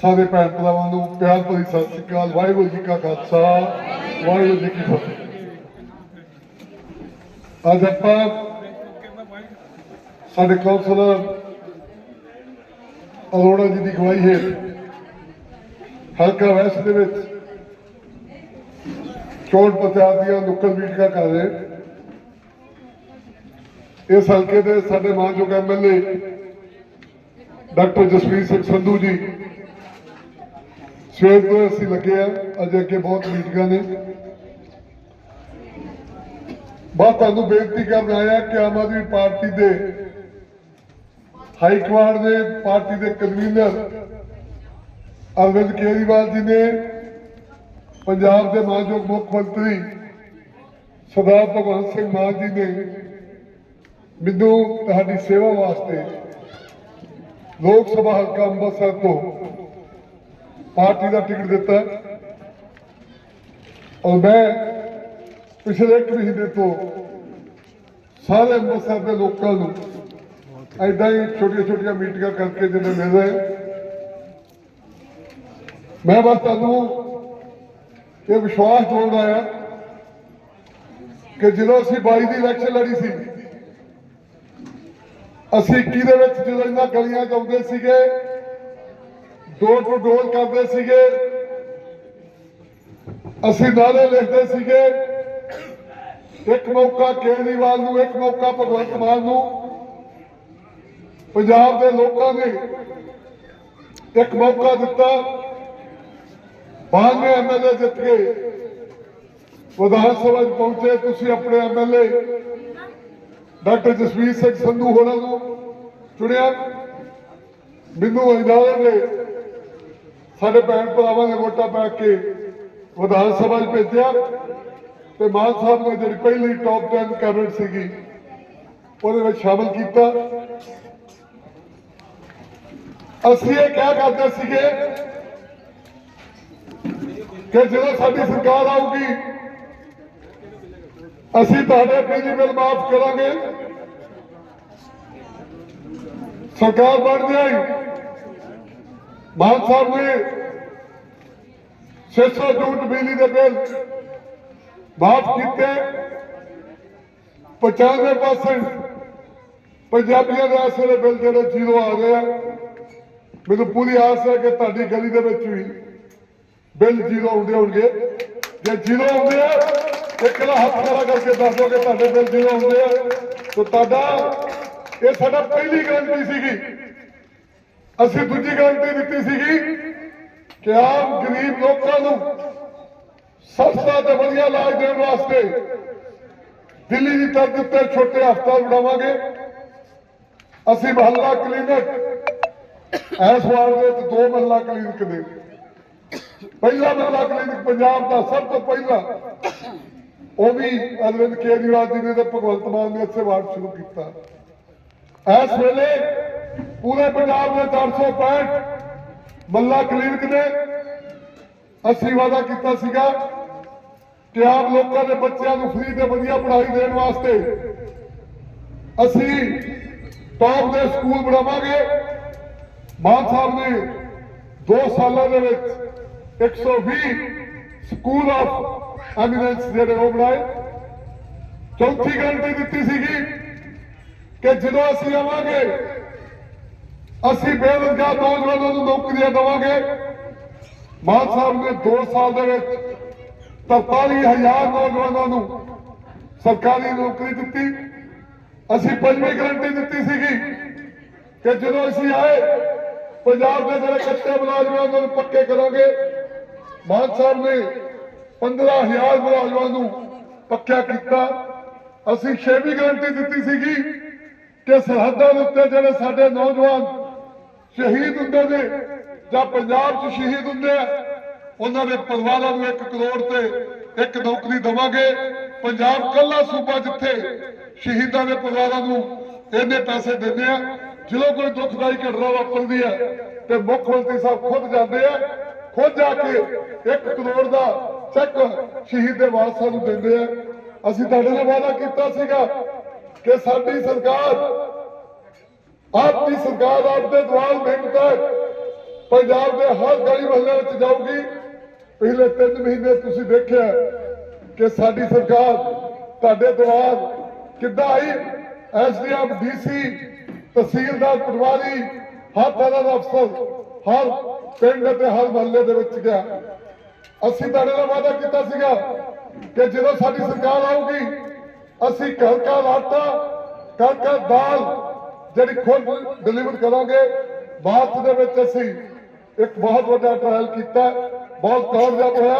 H: ਸਾਰੇ ਭੈਣ ਭਰਾਵਾਂ ਨੂੰ ਪਿਆਰ ਭਰੀ ਸਤਿ ਸ੍ਰੀ ਅਕਾਲ ਵਾਹਿਗੁਰੂ ਜੀ ਕਾ ਖਾਲਸਾ। ਵਾਹਿਗੁਰੂ ਜੀ ਕੀ ਫਤਿਹ। ਅੱਜ ਆਪਾਂ ਸਾਡੇ ਕੌਂਸਲਰ ਅਰੋੜਾ ਜੀ ਦੀ ਅਗਵਾਈ ਹੈ ਹਲਕਾ ਵੈਸਟ ਦੇ ਵਿੱਚ ਚੋਣ ਪ੍ਰਚਾਰ ਦੀਆਂ ਨੁੱਕੜ ਮੀਟਿੰਗਾਂ ਕਰ ਰਹੇ ਇਸ ਹਲਕੇ ਦੇ ਸਾਡੇ ਮਾਨਯੋਗ ਐਮਐਲਏ ਡਾਕਟਰ ਜਸਵੀਰ ਸਿੰਘ ਸੰਧੂ ਜੀ ਸਵੇਰ ਤੋਂ ਅਸੀਂ ਲੱਗੇ ਆ, ਅੱਜ ਅੱਗੇ ਬਹੁਤ ਮੀਟਿੰਗਾਂ ਨੇ। ਬਸ ਤੁਹਾਨੂੰ ਬੇਨਤੀ ਕਰਨ ਆਇਆ ਕਿ ਆਮ ਆਦਮੀ ਪਾਰਟੀ ਦੇ ਹਾਈ ਕਮਾਂਡ ਦੇ, ਪਾਰਟੀ ਦੇ ਕਨਵੀਨਰ ਅਰਵਿੰਦ ਕੇਜਰੀਵਾਲ ਜੀ ਨੇ ਪੰਜਾਬ ਦੇ ਮਾਨਯੋਗ ਮੁੱਖ ਮੰਤਰੀ ਸਰਦਾਰ ਭਗਵੰਤ ਸਿੰਘ ਮਾਨ ਜੀ ਨੇ ਮੈਨੂੰ ਤੁਹਾਡੀ ਸੇਵਾ ਵਾਸਤੇ ਲੋਕ ਸਭਾ ਹਲਕਾ ਅੰਮ੍ਰਿਤਸਰ ਤੋਂ ਪਾਰਟੀ ਦਾ ਟਿਕਟ ਦਿੱਤਾ। ਔਰ ਮੈਂ ਪਿਛਲੇ ਇੱਕ ਮਹੀਨੇ ਤੋਂ ਸਾਰੇ ਅੰਮ੍ਰਿਤਸਰ ਦੇ ਲੋਕਾਂ ਨੂੰ ਐਦਾਂ ਹੀ ਛੋਟੀਆਂ ਛੋਟੀਆਂ ਮੀਟਿੰਗਾਂ ਕਰਕੇ ਜਿੰਨੇ ਮਿਲ ਮੈਂ ਬਸ ਤੁਹਾਨੂੰ ਇਹ ਵਿਸ਼ਵਾਸ ਦਿਵਾਉਣਾ ਆ ਕਿ ਜਦੋਂ ਅਸੀਂ 22 ਦੀ ਇਲੈਕਸ਼ਨ ਲੜੀ ਸੀ, ਅਸੀਂ 21 ਦੇ ਵਿੱਚ ਜਦੋਂ ਇਹਨਾਂ ਗਲੀਆਂ 'ਚ ਆਉਂਦੇ ਸੀਗੇ ਡੋਰ ਟੂ ਡੋਰ ਕਰਦੇ ਸੀਗੇ। ਅਸੀਂ ਨਾਰੇ ਲਿਖਦੇ ਸੀਗੇ। ਇੱਕ ਮੌਕਾ ਕੇਜਰੀਵਾਲ ਨੂੰ, ਇੱਕ ਮੌਕਾ ਭਗਵੰਤ ਮਾਨ ਨੂੰ। ਪੰਜਾਬ ਦੇ ਲੋਕਾਂ ਨੇ ਇੱਕ ਮੌਕਾ ਦਿੱਤਾ। 92 ਐਮਐਲਏ ਜਿੱਤ ਗਏ। ਵਿਧਾਨ ਸਭਾ 'ਚ ਪਹੁੰਚੇ ਤੁਸੀਂ ਆਪਣੇ ਐਮਐਲਏ ਡਾਕਟਰ ਜਸਵੀਰ ਸਿੰਘ ਸੰਧੂ ਹੋਣਾ ਨੂੰ ਚੁਣਿਆ। ਮੈਨੂੰ ਇਨਾਮ ਨੇ ਸਾਡੇ ਭੈਣ ਭਰਾਵਾਂ ਨੇ ਵੋਟਾਂ ਪਾ ਕੇ ਵਿਧਾਨ ਸਭਾ 'ਚ ਭੇਜਿਆ ਤੇ ਮਾਨ ਸਾਹਿਬ ਨੇ ਜਿਹੜੀ ਪਹਿਲੀ ਟੌਪ 10 ਕੈਬਨਿਟ ਸੀਗੀ, ਉਹਦੇ ਵਿੱਚ ਸ਼ਾਮਲ ਕੀਤਾ। ਅਸੀਂ ਇਹ ਕਿਹਾ ਕਰਦੇ ਸੀਗੇ ਕਿ ਜਦੋਂ ਸਾਡੀ ਸਰਕਾਰ ਆਊਗੀ, ਅਸੀਂ ਤੁਹਾਡੇ ਬਿਜਲੀ ਬਿੱਲ ਮਾਫ ਕਰਾਂਗੇ। ਸਰਕਾਰ ਬਣ ਜਾਏ। ਮਾਨ ਸਾਹਿਬ ਨੇ 600 ਯੂਨਿਟ ਬਿਜਲੀ ਦੇ ਬਿੱਲ ਮਾਫ ਕੀਤੇ। 95% ਪੰਜਾਬੀਆਂ ਦੇ ਇਸ ਬਿੱਲ ਜਿਹੜੇ ਜ਼ੀਰੋ ਆ ਗਏ ਆ। ਮੈਨੂੰ ਪੂਰੀ ਆਸ ਹੈ ਕਿ ਤੁਹਾਡੀ ਗਲੀ ਦੇ ਵਿੱਚ ਵੀ ਬਿੱਲ ਜ਼ੀਰੋ ਆਉਂਦੇ ਹੋਣਗੇ। ਜੇ ਜ਼ੀਰੋ ਆਉਂਦੇ ਆ, ਇੱਕ ਲਾ ਹੱਥ ਖੜਾ ਕਰਕੇ ਦੱਸ ਦਿਓ ਕਿ ਤੁਹਾਡੇ ਬਿੱਲ ਜ਼ੀਰੋ ਆਉਂਦੇ ਆ। ਤਾਂ ਤੁਹਾਡਾ, ਇਹ ਸਾਡਾ ਪਹਿਲੀ ਗਰੰਟੀ ਸੀਗੀ। ਅਸੀਂ ਦੂਜੀ ਗਰੰਟੀ ਦਿੱਤੀ ਸੀਗੀ ਕਿ ਆਮ ਗਰੀਬ ਲੋਕਾਂ ਨੂੰ ਸਸਤਾ ਤੇ ਵਧੀਆ ਇਲਾਜ ਦੇਣ ਵਾਸਤੇ ਦਿੱਲੀ ਦੀ ਤਰਜ਼ ਉੱਤੇ ਛੋਟੇ ਹਸਪਤਾਲ ਬਣਾਵਾਂਗੇ। ਅਸੀਂ ਮਹੱਲਾ ਕਲੀਨਿਕ ਇਸ ਵਾਰ ਦੇ ਵਿੱਚ ਦੋ ਮਹੱਲਾ ਕਲੀਨਿਕ ਨੇ। ਪਹਿਲਾ ਮਹੱਲਾ ਕਲੀਨਿਕ ਪੰਜਾਬ ਦਾ ਸਭ ਤੋਂ ਪਹਿਲਾ। ਉਹ ਵੀ ਅਰਵਿੰਦ ਕੇਜਰੀਵਾਲ ਜੀ ਨੇ ਤੇ ਭਗਵੰਤ ਮਾਨ ਨੇ ਇੱਥੇ ਵਾਰ ਸ਼ੁਰੂ ਕੀਤਾ। ਇਸ ਵੇਲੇ ਪੂਰੇ ਪੰਜਾਬ ਦੇ 465 ਮੱਲਾ ਕਲੀਨਿਕ ਨੇ ਅਸੀਂ ਵਾਅਦਾ ਕੀਤਾ ਸੀਗਾ ਕਿ ਆਪ ਲੋਕਾਂ ਦੇ ਬੱਚਿਆਂ ਨੂੰ ਫ੍ਰੀ ਤੇ ਵਧੀਆ ਪੜ੍ਹਾਈ ਦੇਣ ਵਾਸਤੇ ਅਸੀਂ ਟੌਪ ਦੇ ਸਕੂਲ ਬਣਾਵਾਂਗੇ। ਮਾਨ ਸਾਹਿਬ ਨੇ 2 ਸਾਲਾਂ ਦੇ ਵਿੱਚ 120 ਸਕੂਲ ਆਫ ਐਮੀਨੈਂਸ ਜਿਹੜੇ ਉਹ ਬਣਾਏ। ਚੌਥੀ ਗਾਰੰਟੀ ਦਿੱਤੀ ਸੀਗੀ ਕਿ ਜਦੋਂ ਅਸੀਂ ਆਵਾਂਗੇ ਅਸੀਂ ਬੇਰੁਜ਼ਗਾਰ ਨੌਜਵਾਨਾਂ ਨੂੰ ਨੌਕਰੀਆਂ ਦੇਵਾਂਗੇ। ਮਾਨ ਸਾਹਿਬ ਨੇ 2 ਸਾਲ ਦੇ ਵਿੱਚ 43000 ਨੌਜਵਾਨਾਂ ਨੂੰ ਸਰਕਾਰੀ ਨੌਕਰੀ ਦਿੱਤੀ। ਅਸੀਂ ਪੰਜਵੀਂ ਗਰੰਟੀ ਦਿੱਤੀ ਸੀਗੀ ਕਿ ਜਦੋਂ ਅਸੀਂ ਆਏ, ਪੰਜਾਬ ਦੇ ਜਿਹੜੇ ਕੱਚੇ ਮੁਲਾਜ਼ਮਾਂ ਨੂੰ ਪੱਕੇ ਕਰਾਂਗੇ। ਮਾਨ ਸਾਹਿਬ ਨੇ 15000 ਮੁਲਾਜ਼ਮਾਂ ਨੂੰ ਪੱਕਿਆ ਕੀਤਾ। ਅਸੀਂ ਛੇਵੀਂ ਗਰੰਟੀ ਦਿੱਤੀ ਸੀਗੀ ਕਿ ਸਰਹੱਦਾਂ ਦੇ ਉੱਤੇ ਜਿਹੜੇ ਸਾਡੇ ਨੌਜਵਾਨ ਸ਼ਹੀਦ ਹੁੰਦੇ ਨੇ। ਜਾਂ ਪੰਜਾਬ 'ਚ ਸ਼ਹੀਦ ਹੁੰਦੇ ਆ। ਉਹਨਾਂ ਦੇ ਪਰਿਵਾਰਾਂ ਨੂੰ 1 ਕਰੋੜ ਤੇ ਇੱਕ ਨੌਕਰੀ ਦੇਵਾਂਗੇ। ਪੰਜਾਬ ਕੱਲਾ ਸੂਬਾ ਜਿੱਥੇ ਸ਼ਹੀਦਾਂ ਦੇ ਪਰਿਵਾਰਾਂ ਨੂੰ ਇੰਨੇ ਪੈਸੇ ਦਿੰਦੇ ਆ, ਜਦੋਂ ਕੋਈ ਦੁਖਦਾਈ ਘਟਨਾ ਵਾਪਰਦੀ ਹੈ ਤੇ ਮੁੱਖ ਮੰਤਰੀ ਸਾਹਿਬ ਖੁਦ ਜਾਂਦੇ ਆ, ਖੁਦ ਜਾ ਕੇ 1 ਕਰੋੜ ਦਾ ਚੈੱਕ ਸ਼ਹੀਦ ਦੇ ਵਾਰਸਾਂ ਨੂੰ ਦਿੰਦੇ ਆ। ਅਸੀਂ ਤੁਹਾਡੇ ਨਾਲ ਵਾਅਦਾ ਕੀਤਾ ਸੀਗਾ ਕਿ ਸਾਡੀ ਸਰਕਾਰ ਆਪ ਦੀ ਸਰਕਾਰ ਆਪ ਦੇ ਦਵਾਲ ਮਿਹਨਤ ਪੰਜਾਬ ਦੇ ਹਰ ਗਲੀ ਮਹੱਲੇ ਵਿੱਚ ਜਾਊਗੀ। ਪਿਛਲੇ 3 ਮਹੀਨੇ ਤੁਸੀਂ ਦੇਖਿਆ ਕਿ ਸਾਡੀ ਸਰਕਾਰ, ਤੁਹਾਡੇ ਦਵਾਲ ਕਿੱਦਾਂ ਆਈ? ਐਸਡੀਐਮ, ਡੀਸੀ, ਤਹਿਸੀਲਦਾਰ, ਪਟਵਾਰੀ, ਹਰ ਤਰ੍ਹਾਂ ਦਾ ਅਫਸਰ ਹਰ ਪਿੰਡ ਅਤੇ ਹਰ ਮਹੱਲੇ ਦੇ ਵਿੱਚ ਗਿਆ। ਅਸੀਂ ਤੁਹਾਡੇ ਨਾਲ ਵਾਅਦਾ ਕੀਤਾ ਸੀਗਾ ਕਿ ਜਦੋਂ ਸਾਡੀ ਸਰਕਾਰ ਆਊਗੀ, ਅਸੀਂ ਘਰ ਘਰ ਆਟਾ ਘਰ ਘਰ ਦਾਲ ਜਿਹੜੀ ਖੁਦ ਡਿਲੀਵਰ ਕਰਾਂਗੇ ਮਾਰਚ ਦੇ ਵਿੱਚ ਅਸੀਂ ਇੱਕ ਬਹੁਤ ਵੱਡਾ ਟ੍ਰਾਇਲ ਕੀਤਾ। ਬਹੁਤ ਕਾਮਯਾਬ ਹੋਇਆ।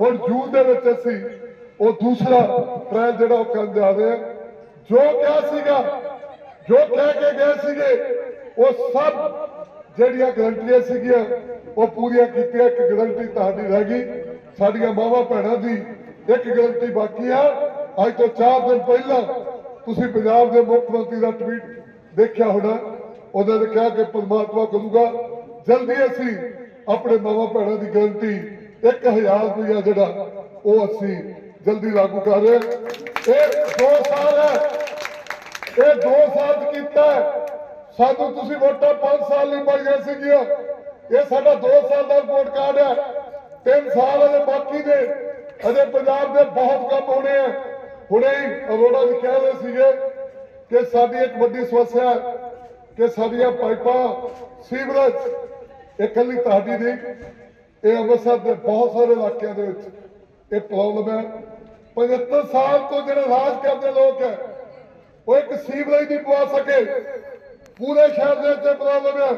H: ਹੁਣ ਜੂਨ ਦੇ ਵਿੱਚ ਅਸੀਂ ਉਹ ਦੂਸਰਾ ਟ੍ਰਾਇਲ ਜਿਹੜਾ ਉਹ ਕਰਨ ਜਾ ਰਹੇ ਹਾਂ। ਜੋ ਕਿਹਾ ਸੀਗਾ, ਜੋ ਕਹਿ ਕੇ ਗਏ ਸੀਗੇ, ਉਹ ਸਭ ਜਿਹੜੀਆਂ ਗਰੰਟੀਆਂ ਸੀਗੀਆਂ, ਉਹ ਪੂਰੀਆਂ ਕੀਤੀਆਂ। ਇੱਕ ਗਰੰਟੀ ਤੁਹਾਡੀ ਰਹਿ ਗਈ। ਸਾਡੀਆਂ ਮਾਵਾਂ ਭੈਣਾਂ ਦੀ ਇੱਕ ਗਰੰਟੀ ਬਾਕੀ ਆ। ਅੱਜ ਤੋਂ 4 ਦਿਨ ਪਹਿਲਾਂ ਤੁਸੀਂ ਪੰਜਾਬ ਦੇ ਮੁੱਖ ਮੰਤਰੀ ਦਾ ਟਵੀਟ ਦੇਖਿਆ ਹੋਣਾ, ਉਹਨਾਂ ਨੇ ਕਿਹਾ ਕਿ ਪਰਮਾਤਮਾ ਕਰੂਗਾ। ਜਲਦੀ ਅਸੀਂ ਆਪਣੇ ਮਾਵਾਂ ਭੈਣਾਂ ਦੀ ਗਰੰਟੀ 1000 ਰੁਪਇਆ ਜਿਹੜਾ, ਉਹ ਅਸੀਂ ਜਲਦੀ ਲਾਗੂ ਕਰ ਰਹੇ ਇਹ 2 ਸਾਲ ਹੈ। ਇਹ 2 ਸਾਲ ਕੀਤਾ ਸਾਨੂੰ ਤੁਸੀਂ ਵੋਟਾਂ 5 ਸਾਲ ਲਈ ਪਾਈਆਂ ਸੀਗੀਆਂ। ਇਹ ਸਾਡਾ 2 ਸਾਲ ਦਾ ਵੋਟ ਕਾਰਡ ਹੈ। 3 ਸਾਲ ਅਜੇ ਬਾਕੀ ਦੇ ਅਜੇ ਪੰਜਾਬ ਦੇ ਬਹੁਤ ਕੰਮ ਹੋਣੇ ਆ। ਹੁਣੇ ਹੀ ਅਰੋੜਾ ਜੀ ਕਹਿ ਰਹੇ ਸੀਗੇ। ਕਿ ਸਾਡੀ ਇੱਕ ਵੱਡੀ ਸਮੱਸਿਆ ਹੈ ਕਿ ਸਾਡੀਆਂ ਪਾਈਪਾਂ ਸੀਵਰੇਜ ਇਹ ਇਕੱਲੀ ਤੁਹਾਡੀ ਨਹੀਂ, ਇਹ ਅੰਮ੍ਰਿਤਸਰ ਦੇ ਬਹੁਤ ਸਾਰੇ ਇਲਾਕਿਆਂ ਦੇ ਵਿੱਚ ਇਹ ਪ੍ਰੋਬਲਮ ਹੈ। 75 ਸਾਲ ਤੋਂ ਜਿਹੜੇ ਰਾਜ ਕਰਦੇ ਲੋਕ ਹੈ, ਉਹ ਇੱਕ ਸੀਵਰੇਜ ਨਹੀਂ ਪਵਾ ਸਕੇ। ਪੂਰੇ ਸ਼ਹਿਰ ਦੇ ਵਿੱਚ ਪ੍ਰੋਬਲਮ ਹੈ।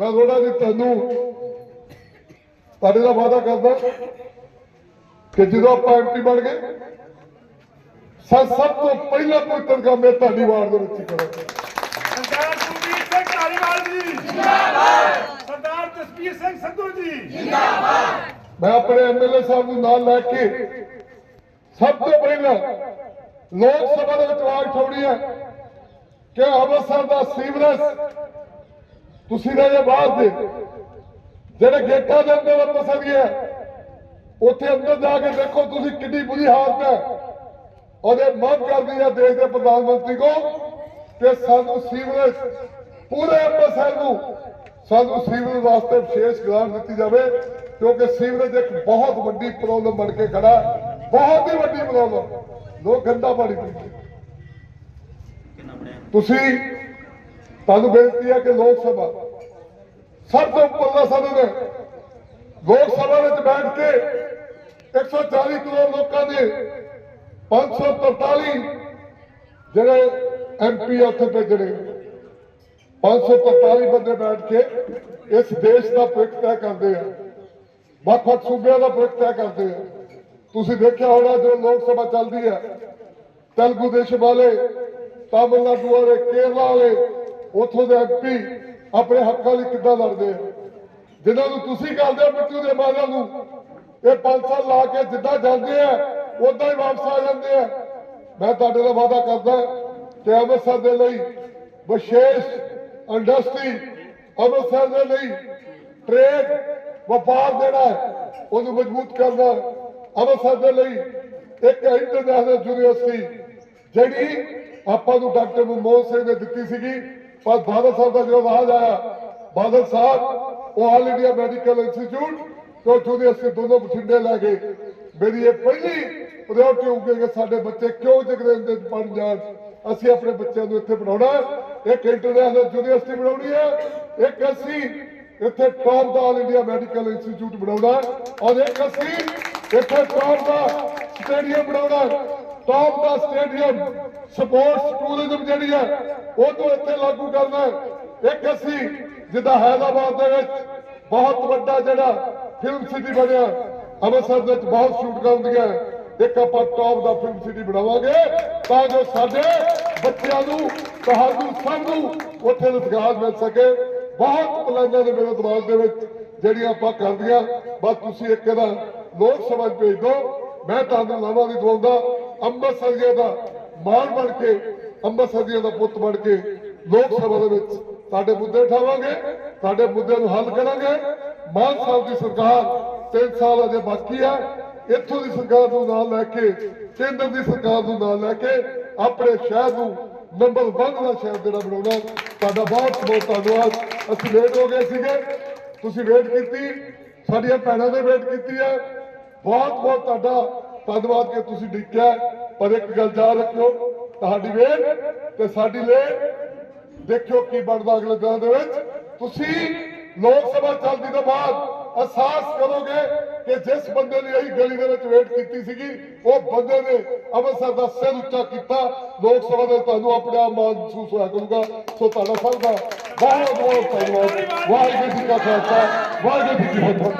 H: ਮੈਂ ਥੋੜਾ ਜੀ ਤੁਹਾਨੂੰ ਤੁਹਾਡੇ ਦਾ ਵਾਅਦਾ ਕਰਦਾ ਕਿ ਜਦੋਂ ਆਪਾਂ ਐਮਪੀ ਬਣ ਗਏ ਸਭ ਸਭ ਤੋਂ ਪਹਿਲਾਂ ਕੋਈ ਤਨਖਾਹ ਤੁਹਾਡੀ ਵਾਰਡ ਦੇ ਵਿੱਚ ਹੀ ਕਰਾਂਗੇ।
G: ਸਰਦਾਰ ਸੁਖਬੀਰ ਸਿੰਘ ਧਾਲੀਵਾਲ ਜੀ। ਜਿੰਦਾਬਾਦ। ਸਰਦਾਰ ਜਸਬੀਰ ਸਿੰਘ ਸੰਧੂ ਜੀ।
H: ਮੈਂ ਆਪਣੇ ਐਮਐਲਏ ਸਾਹਿਬ ਨੂੰ ਨਾਲ ਲੈ ਕੇ ਸਭ ਤੋਂ ਪਹਿਲਾਂ ਲੋਕ ਸਭਾ ਦੇ ਵਿੱਚ ਆਵਾਜ਼ ਉਠਾਉਣੀ ਹੈ ਕਿ ਅੰਮ੍ਰਿਤਸਰ ਦਾ ਸੀਵਰੇਜ ਤੁਸੀਂ ਰਹੇ ਬਾਹਰ ਦੇ। ਜਿਹੜੇ ਗੇਟਾਂ ਦੇ ਅੰਦਰ ਅੰਮ੍ਰਿਤਸਰ ਹੈ ਉੱਥੇ ਅੰਦਰ ਜਾ ਕੇ ਦੇਖੋ ਤੁਸੀਂ ਕਿੰਨੀ ਬੁਰੀ ਹਾਲਤ ਹੈ। ਉਹਦੇ ਮੰਗ ਕਰਦੀ ਹੈ ਦੇਸ਼ ਦੇ ਪ੍ਰਧਾਨ ਮੰਤਰੀ ਕੋ ਕਿ ਸਾਨੂੰ ਸੀਵਰੇਜ ਪੂਰੇ ਅੰਮ੍ਰਿਤਸਰ ਨੂੰ ਸਾਨੂੰ ਸੀਵਰੇਜ ਵਾਸਤੇ ਵਿਸ਼ੇਸ਼ ਗ੍ਰਾਂਟ ਦਿੱਤੀ ਜਾਵੇ, ਕਿਉਂਕਿ ਸੀਵਰੇਜ ਇੱਕ ਬਹੁਤ ਵੱਡੀ ਪ੍ਰੋਬਲਮ ਬਣ ਕੇ ਖੜਾ, ਬਹੁਤ ਹੀ ਵੱਡੀ ਪ੍ਰੋਬਲਮ ਲੋਕ ਗੰਦਾ ਪਾਣੀ ਪੀਂਦੇ ਤੁਸੀਂ, ਤੁਹਾਨੂੰ ਬੇਨਤੀ ਹੈ ਕਿ ਲੋਕ ਸਭਾ ਸਭ ਤੋਂ ਉੱਪਰਲਾ ਸਦਨ ਹੈ। ਲੋਕ ਸਭਾ ਵਿੱਚ ਬੈਠ ਕੇ 140 ਕਰੋੜ ਲੋਕਾਂ ਦੇ 543 ਜਿਹੜੇ ਐਮਪੀ ਉੱਥੇ ਭੇਜਣੇ 543 ਬੰਦੇ ਬੈਠ ਕੇ ਇਸ ਦੇਸ਼ ਦਾ ਭਵਿੱਖ ਤੈਅ ਕਰਦੇ ਆ। ਵੱਖ ਵੱਖ ਸੂਬਿਆਂ ਦਾ ਭਵਿੱਖ ਤੈਅ ਕਰਦੇ ਆ। ਤੁਸੀਂ ਦੇਖਿਆ ਹੋਣਾ ਜੋ ਲੋਕ ਸਭਾ ਚੱਲਦੀ ਹੈ ਤੇਲਗੂ ਦੇਸ਼ਮ ਵਾਲੇ, ਤਾਮਿਲਨਾਡੂ ਵਾਲੇ, ਕੇਰਲਾ ਵਾਲੇ, ਉੱਥੋਂ ਦੇ ਐਮਪੀ ਆਪਣੇ ਹੱਕਾਂ ਲਈ ਕਿੱਦਾਂ ਲੜਦੇ ਆ? ਜਿਨ੍ਹਾਂ ਨੂੰ ਤੁਸੀਂ ਕਰਦੇ ਹੋ, ਮਿੱਟੂ ਦੇ ਮਾਲਾਂ ਨੂੰ। ਇਹ 5 ਸਾਲ ਲਾ ਕੇ ਜਿੱਦਾਂ ਜਾਂਦੇ ਆ ਉਦਾਂ ਹੀ ਵਾਪਸ ਆ ਜਾਂਦੇ ਆ। ਮੈਂ ਤੁਹਾਡੇ ਨਾਲ ਵਾਅਦਾ ਕਰਦਾ ਕਿ ਅੰਮ੍ਰਿਤਸਰ ਦੇ ਲਈ ਵਿਸ਼ੇਸ਼ ਇੰਡਸਟਰੀ ਅੰਮ੍ਰਿਤਸਰ ਦੇ ਲਈ ਟ੍ਰੇਡ ਵਪਾਰ ਜਿਹੜਾ ਉਹਨੂੰ ਮਜ਼ਬੂਤ ਕਰਨਾ। ਅੰਮ੍ਰਿਤਸਰ ਦੇ ਲਈ ਇੱਕ ਇੰਟਰਨੈਸ਼ਨਲ ਯੂਨੀਵਰਸਿਟੀ ਜਿਹੜੀ ਆਪਾਂ ਨੂੰ ਡਾਕਟਰ ਮਨਮੋਹਨ ਸਿੰਘ ਨੇ ਦਿੱਤੀ ਸੀਗੀ, ਪਰ ਬਾਦਲ ਸਾਹਿਬ ਦਾ ਜਦੋਂ ਰਾਜ ਆਇਆ, ਬਾਦਲ ਸਾਹਿਬ, ਉਹ ਆਲ ਇੰਡੀਆ ਮੈਡੀਕਲ ਇੰਸਟੀਚਿਊਟ ਤੋਂ ਯੂਨੀਵਰਸਿਟੀ ਦੋਨੋਂ ਬਠਿੰਡੇ ਲੈ ਗਏ। ਮੇਰੀ ਇਹ ਪਹਿਲੀ ਪ੍ਰਾਇੋਰਟੀ ਹੋਊਗੀ ਕਿ ਸਾਡੇ ਬੱਚੇ ਕਿਉਂ ਜਗਰੇਨ ਦੇ ਪੜ੍ਹਨ ਜਾਣ? ਅਸੀਂ ਆਪਣੇ ਬੱਚਿਆਂ ਨੂੰ ਇੱਥੇ ਪੜਾਉਣਾ ਇੱਕ ਇੰਟਰਨੈਸ਼ਨਲ ਯੂਨੀਵਰਸਿਟੀ ਬਣਾਉਣੀ ਹੈ। ਇੱਕ ਅਸੀਂ ਇੱਥੇ ਟੌਪ ਦਾ ਆਲ ਇੰਡੀਆ ਮੈਡੀਕਲ ਇੰਸਟੀਚਿਊਟ ਬਣਾਉਣਾ ਔਰ ਇੱਕ ਅਸੀਂ ਇੱਥੇ ਟੌਪ ਦਾ ਸਟੇਡੀਅਮ ਬਣਾਉਣਾ ਟੌਪ ਦਾ ਸਟੇਡੀਅਮ ਸਪੋਰਟਸ ਟੂਰਿਜ਼ਮ ਜਿਹੜੀ ਹੈ ਉਹ ਤੋਂ ਇੱਥੇ ਲਾਗੂ ਕਰਨਾ ਇੱਕ ਅਸੀਂ ਜਿੱਦਾਂ ਹੈਦਰਾਬਾਦ ਦੇ ਵਿੱਚ ਬਹੁਤ ਵੱਡਾ ਜਿਹੜਾ ਫਿਲਮ ਸਿਟੀ ਬਣਿਆ। ਅੰਮ੍ਰਿਤਸਰ ਵਿੱਚ ਬਹੁਤ ਸ਼ੂਟਿੰਗਾਂ ਹੁੰਦੀਆਂ ਇੱਕ ਆਪਾਂ ਟੌਪ ਦਾ ਫਿਲਮ ਸਿਟੀ ਬਣਾਵਾਂਗੇ ਤਾਂ ਜੋ ਸਾਡੇ ਬੱਚਿਆਂ ਨੂੰ, ਤੁਹਾਨੂੰ ਸਭ ਨੂੰ ਉੱਥੇ ਰੁਜ਼ਗਾਰ ਮਿਲ ਸਕੇ। ਬਹੁਤ ਪਲਾਨਾਂ ਨੇ ਮੇਰੇ ਦਿਮਾਗ ਦੇ ਵਿੱਚ, ਜਿਹੜੀਆਂ ਆਪਾਂ ਕਰਦੀਆਂ। ਬਸ ਤੁਸੀਂ ਇੱਕ ਇਹਦਾ ਲੋਕ ਸਭਾ ਭੇਜ ਦਿਓ। ਮੈਂ ਤੁਹਾਨੂੰ ਲਾਵਾਂ ਦੀ ਦਵਾਉਂਦਾ ਅੰਮ੍ਰਿਤਸਰ ਜੀ ਦਾ ਮਾਣ ਬਣ ਕੇ, ਅੰਮ੍ਰਿਤਸਰ ਅੰਮ੍ਰਿਤਸਰੀਏ ਦਾ ਪੁੱਤ ਬਣ ਕੇ ਲੋਕ ਸਭਾ ਦੇ ਵਿੱਚ ਸਾਡੇ ਮੁੱਦੇ ਉਠਾਵਾਂਗੇ ਸਾਡੇ ਮੁੱਦਿਆਂ ਨੂੰ ਹੱਲ ਕਰਾਂਗੇ। ਮਾਨ ਸਾਹਿਬ ਦੀ ਸਰਕਾਰ 3 ਸਾਲ ਅਜੇ ਬਾਕੀ ਆ ਇੱਥੋਂ ਦੀ ਸਰਕਾਰ ਨੂੰ ਨਾਲ ਲੈ ਕੇ, ਕੇਂਦਰ ਦੀ ਸਰਕਾਰ ਨੂੰ ਨਾਲ ਲੈ ਕੇ ਆਪਣੇ ਸ਼ਹਿਰ ਨੂੰ ਨੰਬਰ 1 ਦਾ ਸ਼ਹਿਰ ਜਿਹੜਾ ਬਣਾਉਣਾ, ਤੁਹਾਡਾ ਬਹੁਤ ਬਹੁਤ ਧੰਨਵਾਦ। ਅਸੀਂ ਲੇਟ ਹੋ ਗਏ ਸੀਗੇ। ਤੁਸੀਂ ਵੇਟ ਕੀਤੀ। ਸਾਡੀਆਂ ਭੈਣਾਂ ਨੇ ਵੇਟ ਕੀਤੀ ਹੈ। ਬਹੁਤ ਬਹੁਤ ਤੁਹਾਡਾ ਧੰਨਵਾਦ ਕਿ ਤੁਸੀਂ ਡਿੱਗਿਆ। ਪਰ ਇੱਕ ਗੱਲ ਯਾਦ ਰੱਖਿਓ, ਤੁਹਾਡੀ ਵੇਟ ਤੇ ਸਾਡੀ ਲੇਟ ਦੇਖਿਓ ਕੀ ਬਣਦਾ ਅਗਲੇ ਦਿਨਾਂ ਦੇ ਵਿੱਚ। ਤੁਸੀਂ ਲੋਕ ਸਭਾ ਚੱਲਦੀ ਤੋਂ ਬਾਅਦ ਅਹਿਸਾਸ ਕਰੋਗੇ ਕਿ ਜਿਸ ਬੰਦੇ ਨੇ ਇਹੀ ਗਲੀ ਦੇ ਵਿੱਚ ਵੇਟ ਕੀਤੀ ਸੀਗੀ, ਉਹ ਬੰਦੇ ਨੇ ਅੰਮ੍ਰਿਤਸਰ ਦਾ ਸਿਰ ਉੱਚਾ ਕੀਤਾ। ਲੋਕ ਸਭਾ ਦੇ ਤੁਹਾਨੂੰ ਆਪਣੇ ਆਪ ਮਾਣ ਮਹਿਸੂਸ ਹੋਇਆ ਕਰੂਗਾ। ਸੋ ਤੁਹਾਡਾ ਸਭ ਦਾ ਬਹੁਤ ਬਹੁਤ ਧੰਨਵਾਦ। ਵਾਹਿਗੁਰੂ ਜੀ ਕਾ ਖਾਲਸਾ, ਵਾਹਿਗੁਰੂ ਜੀ ਕੀ ਫਤਿਹ।